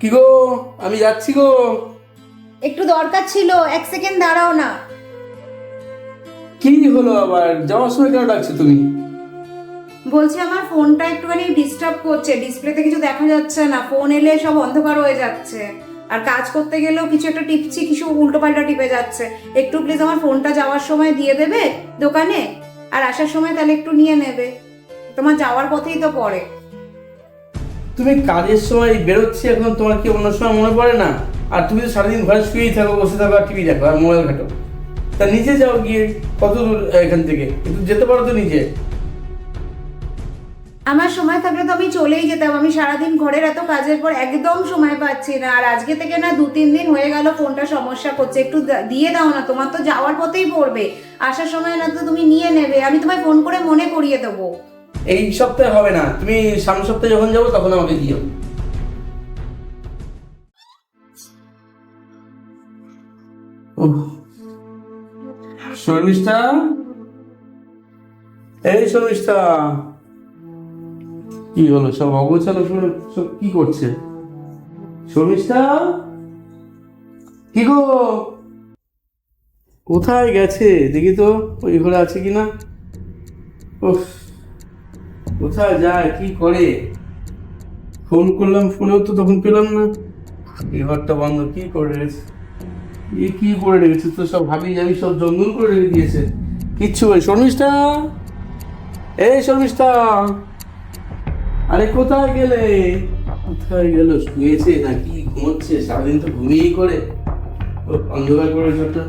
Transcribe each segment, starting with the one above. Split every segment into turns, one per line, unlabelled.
কি গো? আমি যাচ্ছি গো।
একটু দরকার ছিল এক সেকেন্ড দাঁড়াও না।
কি হলো আবার? যাওয়ার সময় কেন ডাকছো তুমি?
বলছি আমার ফোনটা একটুখানি ডিস্টার্ব করছে ডিসপ্লেতে কিছু দেখা যাচ্ছে না ফোন এলে সব অন্ধকার হয়ে যাচ্ছে। আর কাজ করতে গেলেও কিছু একটা টিপছি কিছু উল্টো পাল্টা টিপে যাচ্ছে। একটু প্লিজ আমার ফোনটা যাওয়ার সময় দিয়ে দেবে দোকানে? আর আসার সময় তাহলে একটু নিয়ে নেবে। তোমার যাওয়ার পথেই তো পড়ে।
তুমি কাজের সময় বেরোচ্ছি, এখন তোমার কি অন্য সময় মনে পড়ে না? আর তুমি তো সারাদিন ঘরে শুয়েই থাকো, বসে থাকো আর টিভি দেখো আর মোবাইল ঘাটো। তা নিচে যাও গিয়ে, কত দূর এখান থেকে? কিন্তু যেতে পারো তো নিচে
আমার সময় থাকলে তো আমি চলেই যেতাম। আমি সারাদিন ঘরের এত কাজের পর একদম সময় পাচ্ছি না। আর আজকে থেকে না দু, তিন দিন হয়ে গেল ফোনটা সমস্যা করছে। একটু দিয়ে দাও না, তোমার তো যাওয়ার পথেই পড়বে। আসার সময় না তো তুমি নিয়ে নেবে। আমি তোমায় ফোন করে মনে করিয়ে দেবো।
এই সপ্তাহে হবে না। তুমি সামনের সপ্তাহে যখন যাব তখন আমাকে দিও। শর্মিষ্ঠা? এই শর্মিষ্ঠা। কি হলো? সব অগোছালো? শুনে সব কি করছে? শর্মিষ্ঠা? কি গো? কোথায় গেছে? দেখি তো ওই ঘরে আছে কিনা? উফ। কোথায় যায়, কি করে? ফোন করলাম ফোনেও তো তখন পেলাম না। এই ঘরটা বন্ধ, কি করে রেখেছে? এ কি করে রেখেছে? তো সব ভাবি যাবি সব জঙ্গল করে রেখে দিয়েছে। কিচ্ছু ওই শর্মিষ্ঠা! এই শর্মিষ্ঠা! আরে কোথায় গেলে? কোথায় গেল? শুয়েছে নাকি ঘুমোচ্ছে? সারাদিন তো ঘুমিয়েই করে অন্ধকার করে ওটা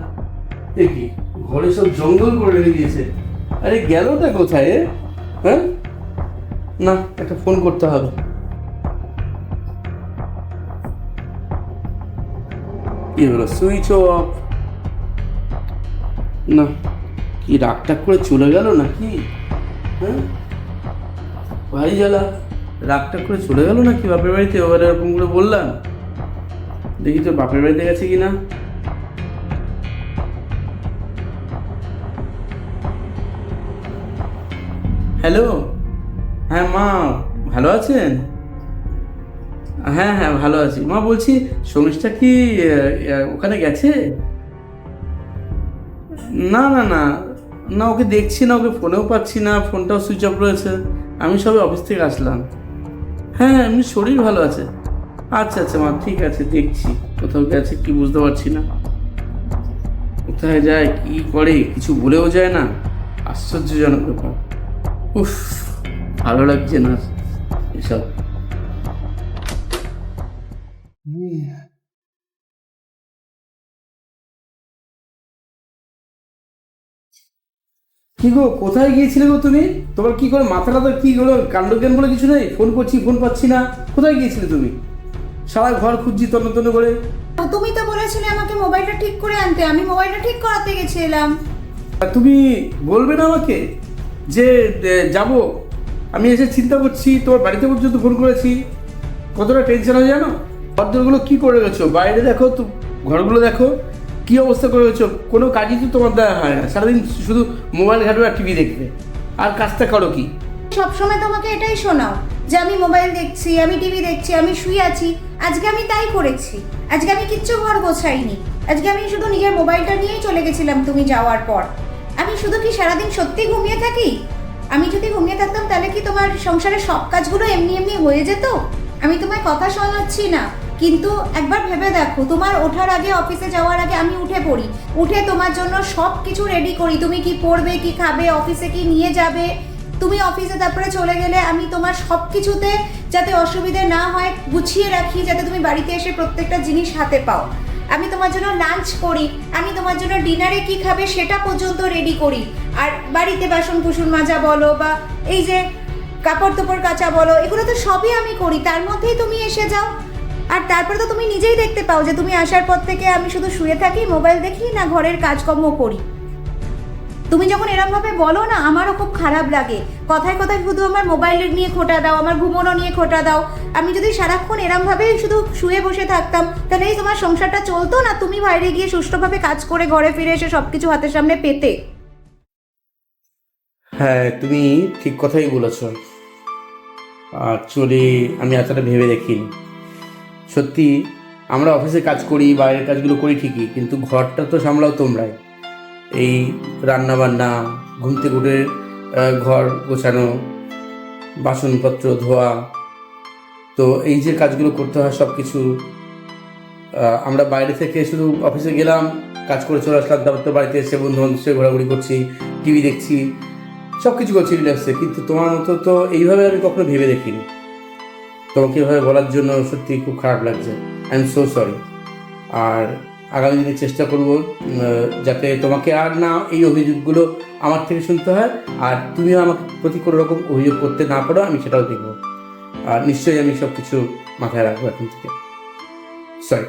দেখি ঘরে সব জঙ্গল করে রেখে দিয়েছে। আরে গেলটা কোথায়? হ্যাঁ? না একটা ফোন করতে হবে। কি হলো? সুইচ অফ না। কি রাগ টাগ করে চলে গেল নাকি? হ্যাঁ? ভারী জ্বালা রাগ টাগ করে চলে গেল নাকি বাপের বাড়িতে? এবার এরকম করে বললাম। দেখি তো বাপের বাড়িতে গেছে কিনা। হ্যালো? হ্যাঁ মা, ভালো আছেন? হ্যাঁ হ্যাঁ ভালো আছি। মা, বলছি শর্মিষ্ঠা কি ওখানে গেছে? না না না না, ওকে দেখছি না, ওকে ফোনেও পাচ্ছি না, ফোনটাও সুইচ অফ রয়েছে। আমি সবে অফিস থেকে আসলাম। হ্যাঁ এমনি শরীর ভালো আছে। আচ্ছা আচ্ছা মা, ঠিক আছে, দেখছি। কোথাও গেছে কি বুঝতে পারছি না। কোথায় যায়, কি করে, কিছু বলেও যায় না। আশ্চর্যজনক ব্যাপার। উফ। ভালো লাগছে না এসব? কি গো কোথায় গিয়েছিলে গো তুমি? তোমার কি করে মাথা টাথা কি হলো? কাণ্ডজ্ঞান বলে কিছু নেই? ফোন করছি ফোন পাচ্ছি না। কোথায় গিয়েছিলে তুমি? সারা ঘর খুঁজছি তন্ন তন্ন করে।
তুমি তো বলেছিলে আমাকে মোবাইলটা ঠিক করে আনতে। আমি মোবাইলটা ঠিক করাতে গেছিলাম।
আর তুমি বলবে না আমাকে যে যাব? আমি এসে চিন্তা করছি, তোমার বাড়িতে পর্যন্ত ফোন করেছি। কতটা টেনশন হয় জানো? ঘরদোরগুলো কী করে গেছো বাইরে দেখো তো, ঘরগুলো দেখো, কি অবস্থা করে গেছো কোনো কাজই তো তোমার দেওয়া হয় না। সারাদিন শুধু মোবাইল ঘাটবে আর টিভি দেখবে। আর কাজটা করো কি?
সবসময় তোমাকে এটাই শোনাও যে আমি মোবাইল দেখছি, আমি টিভি দেখছি, আমি শুয়ে আছি। আজকে আমি তাই করেছি। আজকে আমি কিচ্ছু ঘর গোছাইনি। আজকে আমি শুধু নিজের মোবাইলটা নিয়েই চলে গেছিলাম তুমি যাওয়ার পর। আমি শুধু কি সারাদিন সত্যি ঘুমিয়ে থাকি? আমি যদি ঘুমিয়ে থাকতাম, তাহলে কি তোমার সংসারের সব কাজগুলো এমনি এমনি হয়ে যেত? আমি তোমায় কথা শোনাচ্ছি না। কিন্তু একবার ভেবে দেখো, তোমার ওঠার আগে, অফিসে যাওয়ার আগে আমি উঠে পড়ি। উঠে তোমার জন্য সব কিছু রেডি করি। তুমি কি পড়বে, কি খাবে অফিসে কি নিয়ে যাবে? তুমি অফিসে তারপরে চলে গেলে আমি তোমার সব কিছুতে যাতে অসুবিধে না হয়, গুছিয়ে রাখি, যাতে তুমি বাড়িতে এসে প্রত্যেকটা জিনিস হাতে পাও। আমি তোমার জন্য লাঞ্চ করি, আমি তোমার জন্য ডিনারে কি খাবে সেটা পর্যন্ত রেডি করি। আর বাড়িতে বাসন কুসুন মাজা বলো বা এই যে কাপড় তোপড় কাচা বলো, এগুলো তো সবই আমি করি, তার মধ্যেই তুমি এসে যাও। আর তারপরে তো তুমি নিজেই দেখতে পাও যে তুমি আসার পর থেকে আমি শুধু শুয়ে থাকি মোবাইল দেখি না ঘরের কাজকর্ম করি। তুমি যখন এরম ভাবে বলো না, আমারও খুব খারাপ লাগে। কথায় কথায় শুধু আমার মোবাইল নিয়ে খোটা দাও, আমার ঘুমোনো নিয়ে খোটা দাও। আমি যদি সারাক্ষণ এরম ভাবে শুধু শুয়ে বসে থাকতাম, তাহলে এই তোমার সংসারটা চলতো না? তুমি বাইরে গিয়ে সুষ্ঠুভাবে কাজ করে ঘরে ফিরে এসে সবকিছু হাতের সামনে পেতে?
হ্যাঁ তুমি ঠিক কথাই বলেছ। অ্যাকচুয়ালি আমি এতটা ভেবে দেখিনি। সত্যি, আমরা অফিসে কাজ করি, বাইরের কাজগুলো করি ঠিকই, কিন্তু ঘরটা তো সামলাও তোমরাই। এই রান্না বান্না ঘুম থেকে উঠে ঘর গোছানো, বাসনপত্র ধোয়া, তো এই যে কাজগুলো করতে হয় সব কিছু আমরা বাইরে থেকে শুধু অফিসে গেলাম, কাজ করে চলে আসলাম, তারপর তো বাড়িতে এসে বন্ধু বান্ধব সাথে ঘোরাঘুরি করছি, টিভি দেখছি সব কিছু করছি রিল্যাক্সে কিন্তু তোমার মতো তো এইভাবে আমি কখনো ভেবে দেখিনি। তোমাকে এভাবে বলার জন্য সত্যি খুব খারাপ লাগছে। আই এম সো সরি আর আগামী দিনে চেষ্টা করব যাতে তোমাকে আর না এই অভিযোগগুলো আমার থেকে শুনতে হয়, আর তুমিও আমাকে প্রতি কোনো রকম অভিযোগ করতে না পারো, আমি সেটাও দেখব। আর নিশ্চয়ই আমি সব কিছু মাথায় রাখব এখন থেকে। সরি